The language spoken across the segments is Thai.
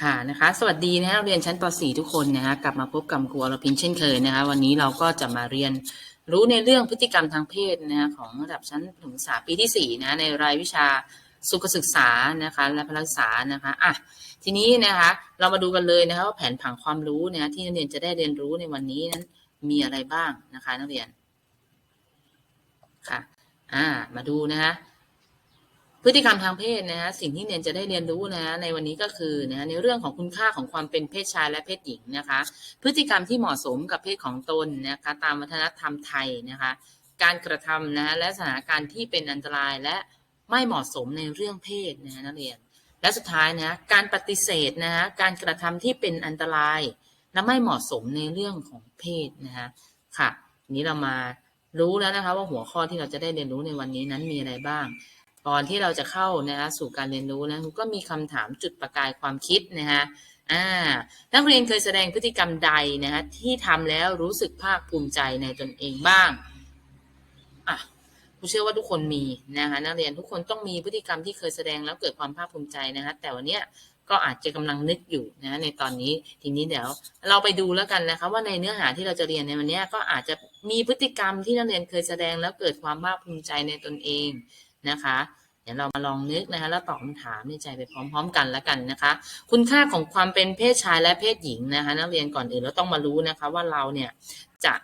ค่ะนะคะสวัสดีนะคะนักเรียนชั้นป .4 ทุกคนนะคะกลับมาพบกับครูอรพินเช่นเคยนะคะวันนี้เราก็จะมาเรียนรู้ในเรื่องพฤติกรรมทางเพศนะคะของระดับชั้นถมศึกษาปีที่4นะในรายวิชาสุขศึกษานะคะและพละศึกษานะคะอะทีนี้นะคะเรามาดูกันเลยนะคะว่าแผนผังความรู้นะคะที่นักเรียนจะได้เรียนรู้ในวันนี้นั้นมีอะไรบ้างนะคะนักเรียนค่ะอ่ามาดูนะคะ พฤติกรรมทางเพศนะฮะสิ่งที่เรียนจะได้เรียนรู้นะในวันนี้ก็คือนะในเรื่องของคุณค่าของความเป็นเพศชายและเพศหญิงนะคะ พฤติกรรมที่เหมาะสมกับเพศของตนนะคะตามวัฒนธรรมไทยนะคะ การกระทำนะฮะและสถานการณ์ที่เป็นอันตรายและไม่เหมาะสมในเรื่องเพศนะนักเรียน และสุดท้ายนะการปฏิเสธนะฮะการกระทำที่เป็นอันตรายและไม่เหมาะสมในเรื่องของเพศนะฮะค่ะนี้เรามารู้แล้วนะคะว่าหัวข้อที่เราจะได้เรียนรู้ในวันนี้นั้นมีอะไรบ้าง ก่อนที่เราจะเข้านะคะสู่การเรียนรู้นะก็มีคำถามจุดประกายความคิดนะคะอ่านักเรียนเคยแสดงพฤติกรรมใดนะคะที่ทำแล้วรู้สึกภาคภูมิใจในตนเองบ้างอะผมเชื่อว่าทุกคนมีนะคะนักเรียนทุกคนต้องมีพฤติกรรมที่เคยแสดงแล้วเกิดความภาคภูมิใจนะคะแต่วันนี้ก็อาจจะกำลังนึกอยู่นะในตอนนี้ทีนี้เดี๋ยวเราไปดูแล้วกันนะคะว่าในเนื้อหาที่เราจะเรียนในวันนี้ก็อาจจะมีพฤติกรรมที่นักเรียนเคยแสดงแล้วเกิดความภาคภูมิใจในตนเอง นะคะ เดี๋ยวเรามาลองนึกนะคะ แล้วตอบคำถามในใจไปพร้อม ๆ กันแล้วกันนะคะ คุณค่าของความเป็นเพศชายและเพศหญิงนะคะ นักเรียนก่อนอื่นเราต้องมารู้นะคะ ว่าเราเนี่ยจะ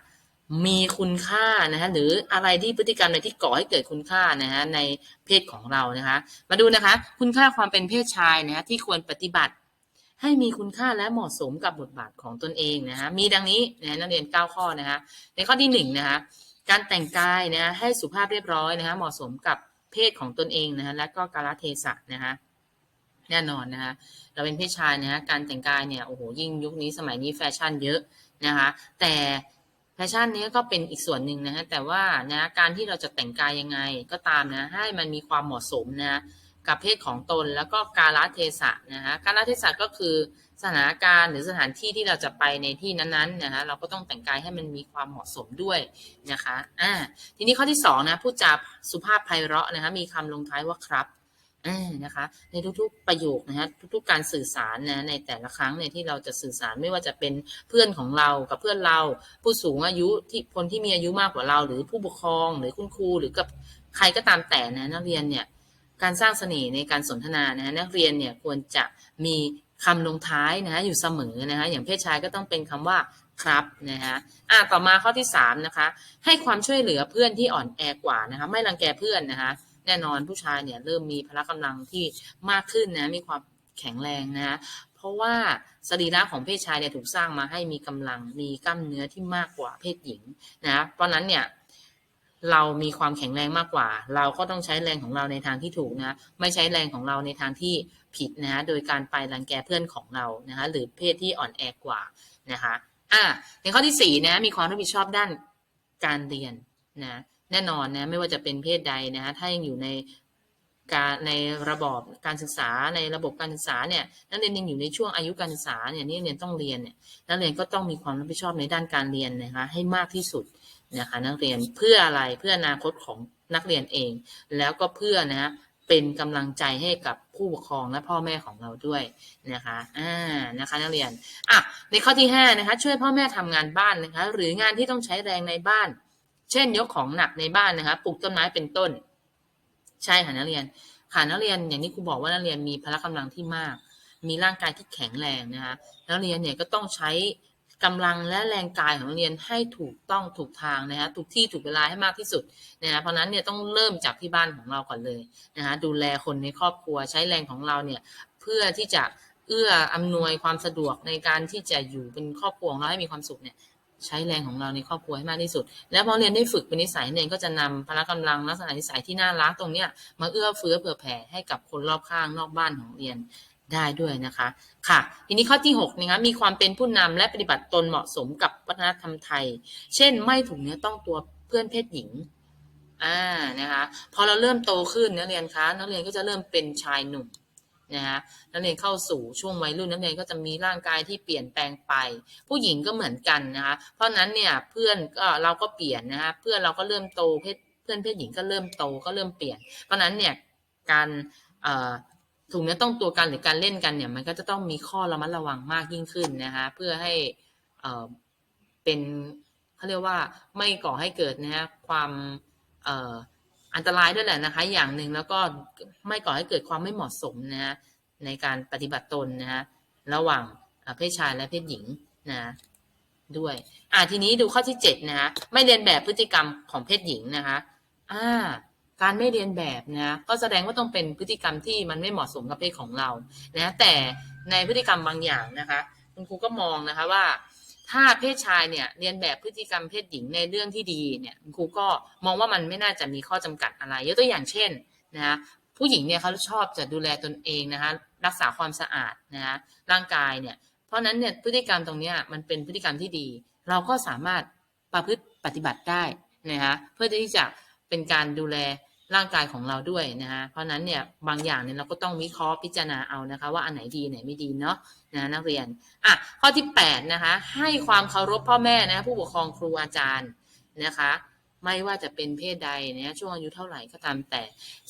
มีคุณค่านะคะหรืออะไรที่พฤติกรรมในที่ก่อให้เกิดคุณค่านะคะในเพศของเรานะคะ มาดูนะคะ คุณค่าความเป็นเพศชายนะคะที่ควรปฏิบัติ ให้มีคุณค่าและเหมาะสมกับบทบาทของตนเองนะคะมีดังนี้นะนักเรียน 9 ข้อนะคะในข้อที่1นะคะการแต่งกายนะให้สุภาพเรียบร้อยนะคะเหมาะสมกับ เพศของตนเองนะคะและก็กาลเทศะนะคะแน่นอนนะคะเราเป็นเพศชายนะคะการแต่งกายเนี่ยโอ้โหยิ่งยุคนี้สมัยนี้แฟชั่นเยอะนะคะแต่แฟชั่นนี้ก็เป็นอีกส่วนหนึ่งนะฮะแต่ว่านะการที่เราจะแต่งกายยังไงก็ตามนะให้มันมีความเหมาะสมนะกับเพศของตนแล้วก็กาลเทศะนะคะกาลเทศะก็คือ สถานการณ์หรือสถานที่ที่เราจะไปในที่นั้นๆนะคะเราก็ต้องแต่งกายให้มันมีความเหมาะสมด้วยนะคะอ่าทีนี้ข้อที่สองนะพูดจาสุภาพไพเราะนะคะมีคำลงท้ายว่าครับอ่านะคะในทุกๆประโยคนะฮะทุกๆการสื่อสารนะในแต่ละครั้งเนี่ยที่เราจะสื่อสารไม่ว่าจะเป็นเพื่อนของเรากับเพื่อนเรา ผู้สูงอายุที่คนที่มีอายุมากกว่าเรา หรือผู้ปกครองหรือคุณครูหรือกับใครก็ตามแต่นะนักเรียนเนี่ยการสร้างเสน่ห์ในการสนทนานะนักเรียนเนี่ยควรจะมี คำลงท้ายนะอยู่เสมอนะคะอย่างเพศชายก็ต้องเป็นคำว่าครับนะคะอะต่อมาข้อที่สามนะคะให้ความช่วยเหลือเพื่อนที่อ่อนแอกว่านะคะไม่รังแกเพื่อนนะคะแน่นอนผู้ชายเนี่ยเริ่มมีพละกำลังที่มากขึ้นนะมีความแข็งแรงนะะเพราะว่าสรีระของเพศชายเนี่ยถูกสร้างมาให้มีกำลังมีกล้ามเนื้อที่มากกว่าเพศหญิงนะเพราะนั้นเนี่ยเรามีความแข็งแรงมากกว่า เราก็ต้องใช้แรงของเราในทางที่ถูกนะ ไม่ใช้แรงของเราในทางที่ ผิดนะะโดยการไปรังแกเพื่อนของเรานะคะหรือเพศที่อ่อนแอกว่านะคะอะในข้อที่สี่นะมีความรับผิดชอบด้านการเรียนนะแน่นอนนะไม่ว่าจะเป็นเพศใดนะถ้ายังอยู่ในการในระบอบการศึกษาในระบบการศึกษาเนี่ยนักเรียนยังอยู่ในช่วงอายุการศึกษาเนี่ยนี่เรียนต้องเรียนเนี่ยนักเรียนก็ต้องมีความรับผิดชอบในด้านการเรียนนะคะให้มากที่สุดนะคะนักเรียนเพื่ออะไรเพื่ออนาคตของนักเรียนเอง แล้วก็เพื่อนะฮะ เป็นกำลังใจให้กับผู้ปกครองและพ่อแม่ของเราด้วยนะคะอ่านะคะนักเรียนอะในข้อที่ห้านะคะช่วยพ่อแม่ทำงานบ้านนะคะหรืองานที่ต้องใช้แรงในบ้าน เช่นยกของหนักในบ้านนะคะปลูกต้นไม้เป็นต้น ใช่ค่ะนักเรียนค่ะนักเรียนอย่างที่ครูบอกว่านักเรียนมีพละกำลังที่มาก มีร่างกายที่แข็งแรงนะคะนักเรียนเนี่ยก็ต้องใช้ กำลังและแรงกายของนักเรียนให้ถูกต้องถูกทางนะคะถูกที่ถูกเวลาให้มากที่สุดนะคะเพราะนั้นเนี่ยต้องเริ่มจากที่บ้านของเราก่อนเลยนะคะดูแลคนในครอบครัวใช้แรงของเราเนี่ยเพื่อที่จะเอื้ออำนวยความสะดวกในการที่จะอยู่เป็นครอบครัวของเราให้มีความสุขเนี่ยใช้แรงของเราในครอบครัวให้มากที่สุด แล้วพอเรียนได้ฝึกเป็นนิสัยเนี่ยก็จะนำพละกำลังลักษณะนิสัยที่น่ารักตรงเนี้ยมาเอื้อเฟื้อเผื่อแผ่ให้กับคนรอบข้างนอกบ้านของเรียน ได้ด้วยนะคะ ค่ะ ทีนี้ข้อที่6นะคะมีความเป็นผู้นำและปฏิบัติตนเหมาะสมกับวัฒนธรรมไทย เช่น ไม่ถูกเนื้อต้องตัวเพื่อนเพศหญิงอ่านะคะพอเราเริ่มโตขึ้นนักเรียนคะนักเรียนก็จะเริ่มเป็นชายหนุ่มนะคะนักเรียนเข้าสู่ช่วงวัยรุ่นนักเรียนก็จะมีร่างกายที่เปลี่ยนแปลงไป ผู้หญิงก็เหมือนกันนะคะเพราะนั้นเนี่ยเพื่อนก็เราก็เปลี่ยนนะคะเพื่อนเราก็เริ่มโตเพศเพื่อนเพศหญิงก็เริ่มโตก็เริ่มเปลี่ยน เพราะนั้นเนี่ยการ ถูกเนื้อต้องตัวกันหรือการเล่นกันเนี่ย มันก็จะต้องมีข้อระมัดระวังมากยิ่งขึ้นนะคะเพื่อให้เป็นเขาเรียกว่าไม่ก่อให้เกิดนะฮะความอันตรายด้วยแหละนะคะ อย่างหนึ่งแล้วก็ไม่ก่อให้เกิดความไม่เหมาะสมนะฮะในการปฏิบัติตนนะฮะระหว่างเพศชายและเพศหญิงนะด้วย อ่าทีนี้ดูข้อที่เจ็ดนะคะไม่เรียนแบบพฤติกรรมของเพศหญิงนะคะอ่า การไม่เรียนแบบนะก็แสดงว่าต้องเป็นพฤติกรรมที่มันไม่เหมาะสมกับเพศของเรานะแต่ในพฤติกรรมบางอย่างนะคะคุณครูก็มองนะคะว่า ถ้าเพศชายเนี่ยเรียนแบบพฤติกรรมเพศหญิงในเรื่องที่ดีเนี่ยคุณครูก็มองว่ามันไม่น่าจะมีข้อจำกัดอะไรยกตัวอย่างเช่นนะคะผู้หญิงเนี่ยเขาชอบจะดูแลตนเองนะคะรักษาความสะอาดนะคะร่างกายเนี่ยเพราะนั้นเนี่ยพฤติกรรมตรงนี้มันเป็นพฤติกรรมที่ดี เราก็สามารถประพฤติปฏิบัติได้นะคะเพื่อที่จะเป็นการดูแล ร่างกายของเราด้วยนะคะเพราะนั้นเนี่ยบางอย่างเนี่ยเราก็ต้องวิเคราะห์พิจารณาเอานะคะ ว่าอันไหนดีไหนไม่ดีเนาะนะนักเรียนอะข้อที่แปดนะคะให้ความเคารพพ่อแม่นะผู้ปกครองครูอาจารย์นะคะไม่ว่าจะเป็นเพศใดนะช่วงอายุเท่าไหร่ก็ตามแต่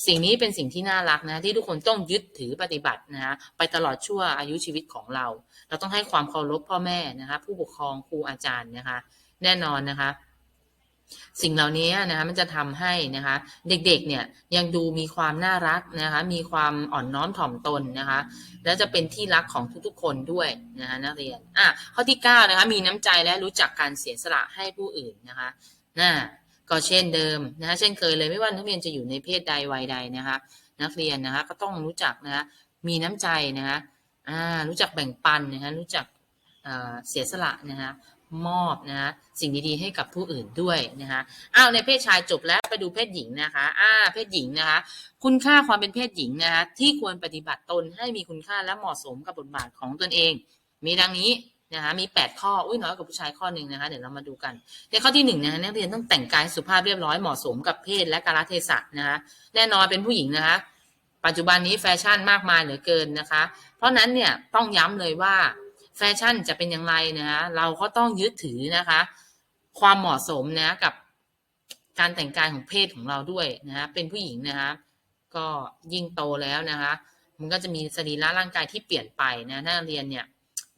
สิ่งนี้เป็นสิ่งที่น่ารักนะที่ทุกคนต้องยึดถือปฏิบัตินะะไปตลอดชั่วอายุชีวิตของเรา เราต้องให้ความเคารพพ่อแม่นะคะผู้ปกครองครูอาจารย์นะคะ แน่นอนนะคะ สิ่งเหล่านี้นะคะมันจะทำให้นะคะเด็กๆเนี่ยยังดูมีความน่ารักนะคะมีความอ่อนน้อมถ่อมตนนะคะและจะเป็นที่รักของทุกๆคนด้วยนะคะนักเรียนอะข้อที่เก้านะคะมีน้ำใจและรู้จักการเสียสละให้ผู้อื่นนะคะน่าก็เช่นเดิมนะคะเช่นเคยเลยไม่ว่านักเรียนจะอยู่ในเพศใดวัยใดนะคะนักเรียนนะคะก็ต้องรู้จักนะคะมีน้ำใจนะคะอ่ารู้จักแบ่งปันนะคะรู้จักเสียสละนะคะ มอบนะคะสิ่งดีๆให้กับผู้อื่นด้วยนะคะอ้าวในเพศชายจบแล้วไปดูเพศหญิงนะคะอ่าเพศหญิงนะคะคุณค่าความเป็นเพศหญิงนะคะที่ควรปฏิบัติตนให้มีคุณค่าและเหมาะสมกับบทบาทของตนเอง มีดังนี้นะคะมี 8 ข้อ อุ้ยน้อยกว่าผู้ชายข้อหนึ่งนะคะ เดี๋ยวเรามาดูกันในข้อที่หนึ่งนะคะนักเรียนต้องแต่งกายสุภาพเรียบร้อยเหมาะสมกับเพศและกาลเทศะนะคะแน่นอนเป็นผู้หญิงนะคะ ปัจจุบันนี้แฟชั่นมากมายเหลือเกินนะคะ เพราะฉะนั้นเนี่ยต้องย้ำเลยว่า แฟชั่นจะเป็นอย่างไรนะเราก็ต้องยึดถือนะคะ ความเหมาะสมนะกับการแต่งกายของเพศของเราด้วยนะคะเป็นผู้หญิงนะคะก็ยิ่งโตแล้วนะคะ มันก็จะมีสรีระร่างกายที่เปลี่ยนไปนะนักเรียนเนี่ย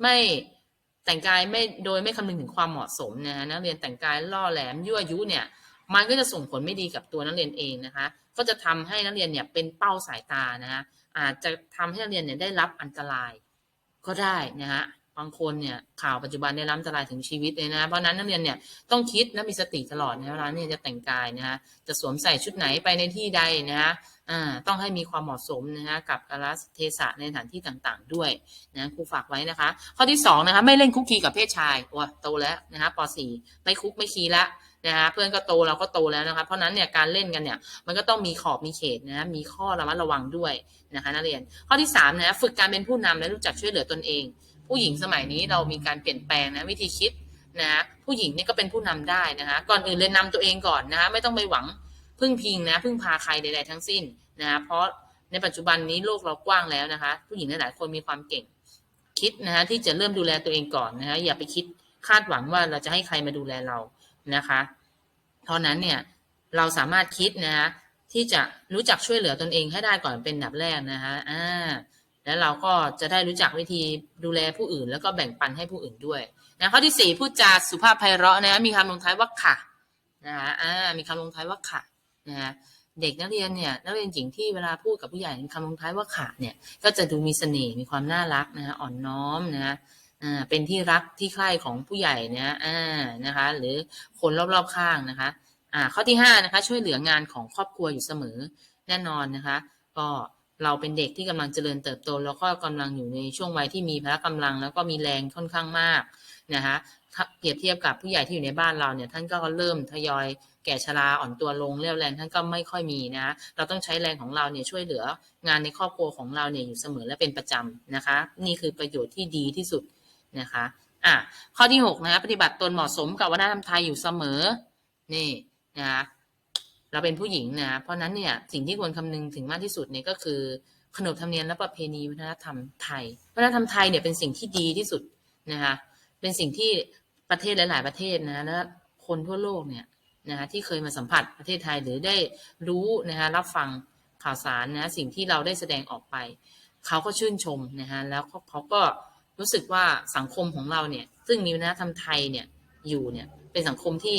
ไม่แต่งกายไม่โดยไม่คำนึงถึงความเหมาะสมนะฮะนักเรียนแต่งกายล่อแหลมยั่วยุเนี่ย มันก็จะส่งผลไม่ดีกับตัวนักเรียนเองนะคะ ก็จะทำให้นักเรียนเนี่ยเป็นเป้าสายตานะคะอาจจะทำให้นักเรียนเนี่ยได้รับอันตรายก็ได้นะฮะ บางคนเนี่ยข่าวปัจจุบันได้รับอันตรายถึงชีวิตเลยนะ เพราะนั้นนักเรียนเนี่ยต้องคิดและมีสติตลอดนะเวลาเนี่ยจะแต่งกายนะฮะจะสวมใส่ชุดไหนไปในที่ใดนะฮะอ่าต้องให้มีความเหมาะสมนะฮะกับกาลเทศะในสถานที่ต่างๆ ด้วยนะครูฝากไว้นะคะ ข้อที่สองนะคะไม่เล่นคุกคีกับเพศชายว้โตแล้วนะคะป .4 ไม่คุกไม่คีละนะคะเพื่อนก็โตเราก็โตแล้วนะคะเพราะฉะนั้นเนี่ยการเล่นกันเนี่ยมันก็ต้องมีขอบมีเขตนะมีข้อระมัดระวังด้วยนะคะนักเรียน ข้อที่สามนะฝึกการเป็นผู้นำและรู้จักช่วยเหลือตนเอง ผู้หญิงสมัยนี้เรามีการเปลี่ยนแปลงนะวิธีคิดนะผู้หญิงนี่ก็เป็นผู้นำได้นะคะก่อนอื่นเลยนำตัวเองก่อนนะคะไม่ต้องไปหวังพึ่งพิงนะพึ่งพาใครใด ๆ ทั้งสิ้นนะคะเพราะในปัจจุบันนี้โลกเรากว้างแล้วนะคะ ผู้หญิงหลายๆคนมีความเก่ง คิดนะคะที่จะเริ่มดูแลตัวเองก่อนนะคะอย่าไปคิดคาดหวังว่าเราจะให้ใครมาดูแลเรานะคะเพราะนั้นเนี่ยเราสามารถคิดนะคะที่จะรู้จักช่วยเหลือตนเองให้ได้ก่อนเป็นอันดับแรกนะคะอ่า แล้วเราก็จะได้รู้จักวิธีดูแลผู้อื่น แล้วก็แบ่งปันให้ผู้อื่นด้วยนะข้อที่สี่พูดจาสุภาพไพเราะนะมีคำลงท้ายว่าค่ะนะคะอ่ามีคำลงท้ายว่าค่ะนะคะเด็กนักเรียนเนี่ยนักเรียนหญิงที่เวลาพูดกับผู้ใหญ่มีคำลงท้ายว่าค่ะเนี่ยก็จะดูมีเสน่ห์มีความน่ารักนะคะอ่อนน้อมนะคะอ่าเป็นที่รักที่ใคร่ของผู้ใหญ่นะอ่านะคะ หรือคนรอบๆข้างนะคะอ่าข้อที่ห้านะคะช่วยเหลืองานของครอบครัวอยู่เสมอแน่นอนนะคะ ก็ เราเป็นเด็กที่กำลังเจริญเติบโต แล้วก็กำลังอยู่ในช่วงวัยที่มีพละกำลัง แล้วก็มีแรงค่อนข้างมากนะคะเปรียบเทียบกับผู้ใหญ่ที่อยู่ในบ้านเราเนี่ยท่านก็เริ่มทยอยแก่ชราอ่อนตัวลงเรี่ยวแรงท่านก็ไม่ค่อยมีนะ เราต้องใช้แรงของเราเนี่ยช่วยเหลืองานในครอบครัวของเราเนี่ยอยู่เสมอและเป็นประจำนะคะ นี่คือประโยชน์ที่ดีที่สุดนะคะอะข้อที่หกนะคะปฏิบัติตนเหมาะสมกับวัฒนธรรมไทยอยู่เสมอนี่นะคะ เราเป็นผู้หญิงนะ เพราะนั้นเนี่ยสิ่งที่ควรคำนึงถึงมากที่สุดเนี่ยก็คือขนบธรรมเนียมและประเพณีวัฒนธรรมไทย วัฒนธรรมไทยเนี่ยเป็นสิ่งที่ดีที่สุดนะคะเป็นสิ่งที่ประเทศหลาย ๆ ประเทศนะและคนทั่วโลกเนี่ยนะคะที่เคยมาสัมผัสประเทศไทยหรือได้รู้นะคะรับฟังข่าวสารนะสิ่งที่เราได้แสดงออกไป เขาก็ชื่นชมนะฮะแล้วเขาก็รู้สึกว่าสังคมของเราเนี่ยซึ่งมีวัฒนธรรมไทยเนี่ยอยู่เนี่ยเป็นสังคมที่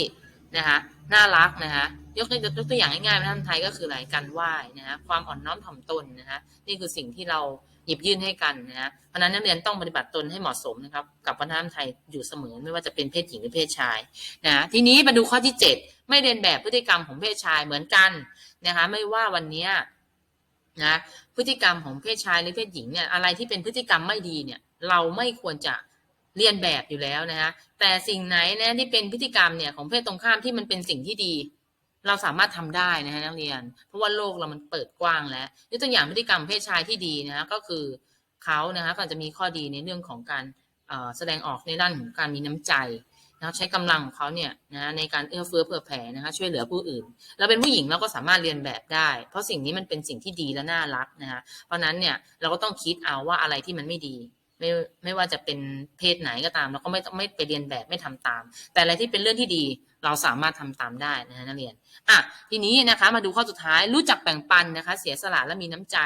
นะคะน่ารักนะคะยกยกตัวอย่างง่ายๆวัฒนธรรมไทยก็คืออะไรการไหว้นะฮะความอ่อนน้อมถ่อมตนนะคะนี่คือสิ่งที่เราหยิบยื่นให้กันนะฮะเพราะนั้นนักเรียนต้องปฏิบัติตนให้เหมาะสมนะครับกับวัฒนธรรมไทยอยู่เสมอไม่ว่าจะเป็นเพศหญิงหรือเพศชายนะทีนี้มาดูข้อที่ 7 ไม่เรียนแบบพฤติกรรมของเพศชายเหมือนกันนะคะไม่ว่าวันนี้นะพฤติกรรมของเพศชายหรือเพศหญิงเนี่ยอะไรที่เป็นพฤติกรรมไม่ดีเนี่ยเราไม่ควรจะ เรียนแบบอยู่แล้วนะคะแต่สิ่งไหนนะที่เป็นพฤติกรรมเนี่ยของเพศตรงข้ามที่มันเป็นสิ่งที่ดี เราสามารถทำได้นะฮะนักเรียน เพราะว่าโลกเรามันเปิดกว้างแล้วยกตัวอย่างพฤติกรรมเพศชายที่ดีนะฮะก็คือเขานะคะก็จะมีข้อดีในเรื่องของการแสดงออกในด้านของการมีน้ำใจนะครับใช้กำลังของเขาเนี่ยนะในการเอื้อเฟื้อเผื่อแผ่นะคะช่วยเหลือผู้อื่น เราเป็นผู้หญิงเราก็สามารถเรียนแบบได้ เพราะสิ่งนี้มันเป็นสิ่งที่ดีและน่ารักนะคะเพราะนั้นเนี่ยเราก็ต้องคิดเอาว่าอะไรที่มันไม่ดี ไม่ไม่ว่าจะเป็นเพศไหนก็ตามเราก็ไม่ไม่ไปเรียนแบบไม่ทำตาม แต่อะไรที่เป็นเรื่องที่ดีเราสามารถทำตามได้นะฮะนักเรียนอะทีนี้นะคะมาดูข้อสุดท้ายรู้จักแบ่งปันนะคะ เสียสละและมีน้ำใจ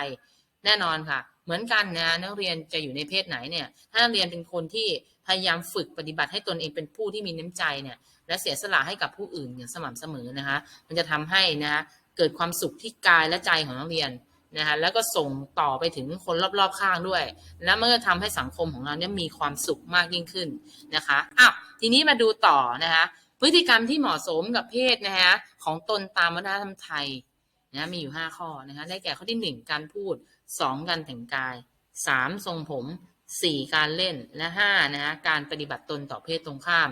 แน่นอนค่ะ เหมือนกันนะนักเรียนจะอยู่ในเพศไหนเนี่ยถ้านักเรียนเป็นคนที่พยายามฝึกปฏิบัติให้ตนเองเป็นผู้ที่มีน้ำใจเนี่ยและเสียสละให้กับผู้อื่นอย่างสม่ำเสมอนะคะ มันจะทำให้นะเกิดความสุขที่กายและใจของนักเรียน นะคะแล้วก็ส่งต่อไปถึงคนรอบๆข้างด้วย แล้วมันก็ทำให้สังคมของเราเนี่ยมีความสุขมากยิ่งขึ้นนะคะอ้าวทีนี้มาดูต่อนะคะพฤติกรรมที่เหมาะสมกับเพศนะคะของตนตามวัฒนธรรมไทยนะมีอยู่ 5 ข้อนะคะได้แก่ข้อที่ 1 การพูด 2 การแต่งกาย 3 ทรงผม 4 การเล่นและ5นะคะการปฏิบัติตนต่อเพศตรงข้าม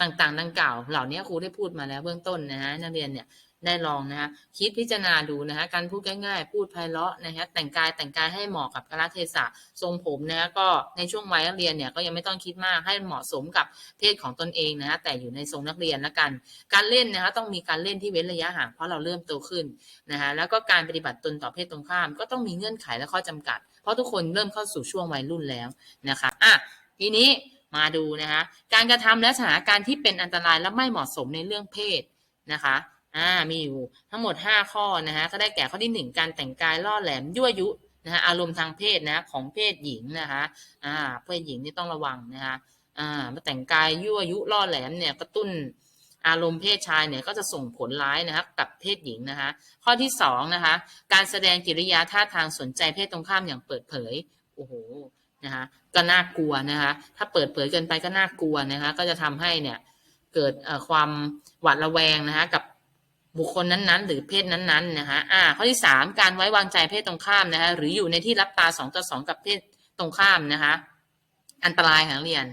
ต่างๆ ดังกล่าว เหล่านี้ครูได้พูดมาแล้วเบื้องต้นนะฮะนักเรียนเนี่ย ได้ลองนะฮะคิดพิจารณาดูนะฮะการพูดง่ายๆ พูดไพเราะนะฮะแต่งกายแต่งกายให้เหมาะกับกาลเทศะทรงผมนะฮะก็ในช่วงวัยนักเรียนเนี่ยก็ยังไม่ต้องคิดมากให้เหมาะสมกับเพศของตนเองนะฮะแต่อยู่ในทรงนักเรียนละกัน การเล่นนะฮะต้องมีการเล่นที่เว้นระยะห่างเพราะเราเริ่มโตขึ้นนะฮะแล้วก็การปฏิบัติตนต่อเพศตรงข้าม ก็ต้องมีเงื่อนไขและข้อจำกัด เพราะทุกคนเริ่มเข้าสู่ช่วงวัยรุ่นแล้วนะคะอะทีนี้มาดูนะคะการกระทำและสถานการณ์ที่เป็นอันตรายและไม่เหมาะสมในเรื่องเพศนะคะ อ่ามีอยู่ทั้งหมด 5 ข้อนะคะก็ได้แก่ข้อที่ 1 การแต่งกายล่อแหลมยั่วยุนะคะอารมณ์ทางเพศนะของเพศหญิงนะคะอ่าเพศหญิงนี่ต้องระวังนะคะอ่ามาแต่งกายยั่วยุล่อแหลมเนี่ยกระตุ้นอารมณ์เพศชายเนี่ยก็จะส่งผลร้ายนะครับกับเพศหญิงนะคะข้อที่2นะคะการแสดงกิริยาท่าทางสนใจเพศตรงข้ามอย่างเปิดเผยโอ้โหนะคะก็น่ากลัวนะคะถ้าเปิดเผยเกินไปก็น่ากลัวนะคะก็จะทำให้เนี่ยเกิดความหวาดระแวงนะคะกับ บุคคลนั้นๆ หรือเพศนั้นๆนะคะอ่าข้อที่สามการไว้วางใจเพศตรงข้ามนะคะหรืออยู่ในที่รับตาสองต่อสองกับเพศตรงข้ามนะคะอันตรายของนักเรียน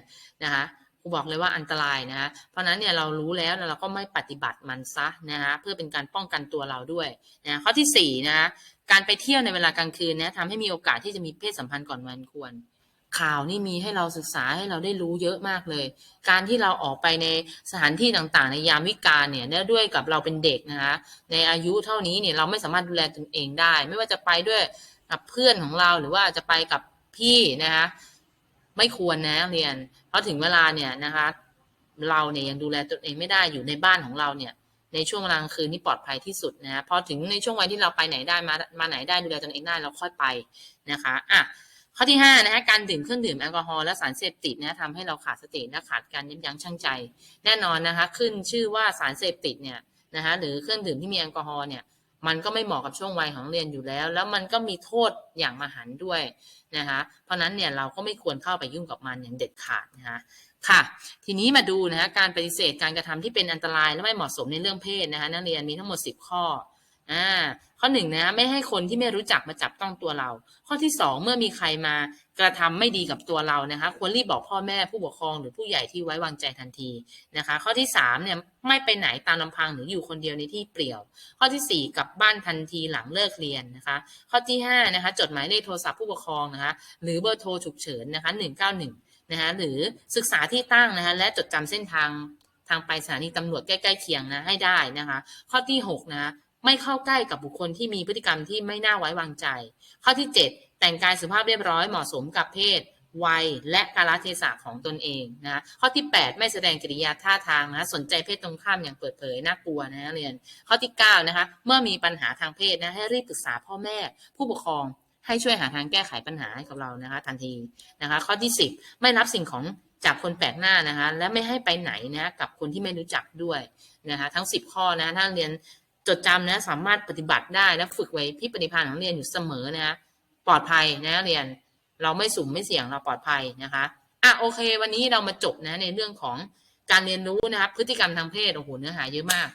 นะคะครูบอกเลยว่าอันตรายนะคะเพราะนั้นเนี่ยเรารู้แล้วแล้วเราก็ไม่ปฏิบัติมันซะนะคะเพื่อเป็นการป้องกันตัวเราด้วยนะข้อที่สี่นะคะการไปเที่ยวในเวลากลางคืนเนี่ยทำให้มีโอกาสที่จะมีเพศสัมพันธ์ก่อนวันควร ข่าวนี่มีให้เราศึกษาให้เราได้รู้เยอะมากเลย การที่เราออกไปในสถานที่ต่างๆ ในยามวิกาลเนี่ยเนื่องด้วยกับเราเป็นเด็กนะคะในอายุเท่านี้เนี่ยเราไม่สามารถดูแลตนเองได้ ไม่ว่าจะไปด้วยกับเพื่อนของเราหรือว่าจะไปกับพี่นะคะไม่ควรนะเรียน เพราะถึงเวลาเนี่ยนะคะเราเนี่ยยังดูแลตนเองไม่ได้อยู่ในบ้านของเราเนี่ยในช่วงกลางคืนนี่ปลอดภัยที่สุดนะพอถึงในช่วงวัยที่เราไปไหนได้มามาไหนได้ดูแลตนเองได้เราค่อยไปนะคะอะ ข้อที่5นะฮะการดื่มเครื่องดื่มแอลกอฮอล์และสารเสพติดนะทำให้เราขาดสติและขาดการยับยั้งชั่งใจ แน่นอนนะคะ ขึ้นชื่อว่าสารเสพติดเนี่ยนะคะหรือเครื่องดื่มที่มีแอลกอฮอล์เนี่ยมันก็ไม่เหมาะกับช่วงวัยของเรียนอยู่แล้ว แล้วมันก็มีโทษอย่างมหันด้วยนะคะเพราะนั้นเนี่ยเราก็ไม่ควรเข้าไปยุ่งกับมันอย่างเด็ดขาดนะคะค่ะ ทีนี้มาดูนะคะการปฏิเสธการกระทำที่เป็นอันตรายและไม่เหมาะสมในเรื่องเพศนะคะนักเรียนมีทั้งหมด 10 ข้อ อ่าข้อหนึ่งนะไม่ให้คนที่ไม่รู้จักมาจับต้องตัวเรา ข้อที่สองเมื่อมีใครมากระทำไม่ดีกับตัวเรานะคะ ควรรีบบอกพ่อแม่ผู้ปกครองหรือผู้ใหญ่ที่ไว้วางใจทันทีนะคะ ข้อที่สามเนี่ยไม่ไปไหนตามลำพังหรืออยู่คนเดียวในที่เปลี่ยว ข้อที่สี่กลับบ้านทันทีหลังเลิกเรียนนะคะ ข้อที่ห้านะคะจดหมายเลขโทรศัพท์ผู้ปกครองนะคะ หรือเบอร์โทรฉุกเฉินนะคะหนึ่งเก้าหนึ่งนะคะหรือศึกษาที่ตั้งนะคะและจดจำเส้นทางทางไปสถานีตำรวจใกล้ๆเคียงนะให้ได้นะคะ ข้อที่หกนะ ไม่เข้าใกล้กับบุคคลที่มีพฤติกรรมที่ไม่น่าไว้วางใจ ข้อที่ 7 แต่งกายสุภาพเรียบร้อยเหมาะสมกับเพศวัยและกาลเทศะของตนเองนะข้อที่ 8 ไม่แสดงกิริยาท่าทางนะสนใจเพศตรงข้ามอย่างเปิดเผยน่ากลัวนะนักเรียน ข้อที่9นะคะเมื่อมีปัญหาทางเพศนะให้รีบปรึกษาพ่อแม่ ผู้ปกครองให้ช่วยหาทางแก้ไขปัญหาให้กับเรานะคะทันทีนะคะ ข้อที่สิบไม่รับสิ่งของจากคนแปลกหน้านะคะ และไม่ให้ไปไหนนะกับคนที่ไม่รู้จักด้วยนะคะ ทั้งสิบข้อนะถ้าเรียน จดจำนะสามารถปฏิบัติได้และฝึกไว้ที่ปฏิภาณของเรียนอยู่เสมอนะปลอดภัยนะเรียน เราไม่สุ่มไม่เสี่ยงเราปลอดภัยนะคะอะโอเค วันนี้เรามาจบนะในเรื่องของการเรียนรู้นะครับพฤติกรรมทางเพศโอ้โหเนื้อหาเยอะมาก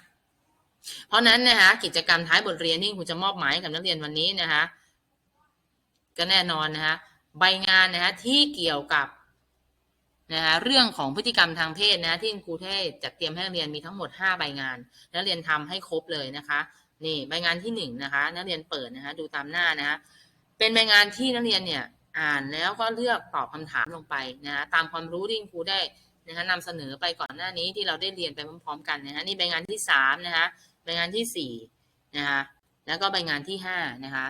เพราะนั้นนะคะกิจกรรมท้ายบทเรียนที่ครูจะมอบหมายกับนักเรียนวันนี้นะคะก็แน่นอนนะคะใบงานนะคะที่เกี่ยวกับ นะคะเรื่องของพฤติกรรมทางเพศนะที่ครูเทศจัดเตรียมให้นักเรียนมีทั้งหมด 5 ใบงาน นักเรียนทำให้ครบเลยนะคะนี่ใบงานที่หนึ่งนะคะนักเรียนเปิดนะคะดูตามหน้านะคะเป็นใบงานที่นักเรียนเนี่ยอ่านแล้วก็เลือกตอบคำถามลงไปนะคะตามความรู้ที่ครูได้นะคะนำเสนอไปก่อนหน้านี้ที่เราได้เรียนไปพร้อมๆกันนะคะนี่ใบงานที่สามนะคะใบงานที่สี่นะคะแล้วก็ใบงานที่ห้านะคะ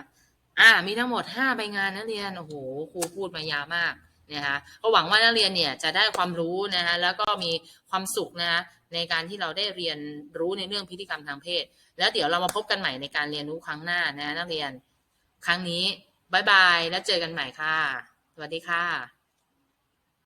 อ่ามีทั้งหมดห้าใบงานนักเรียนโอ้โหครูพูดมายาวมาก นะคะก็หวังว่านักเรียนเนี่ยจะได้ความรู้นะคะแล้วก็มีความสุขนะคะในการที่เราได้เรียนรู้ในเรื่องพฤติกรรมทางเพศ แล้วเดี๋ยวเรามาพบกันใหม่ในการเรียนรู้ครั้งหน้านะนักเรียน ครั้งนี้บายบายแล้วเจอกันใหม่ค่ะ สวัสดีค่ะ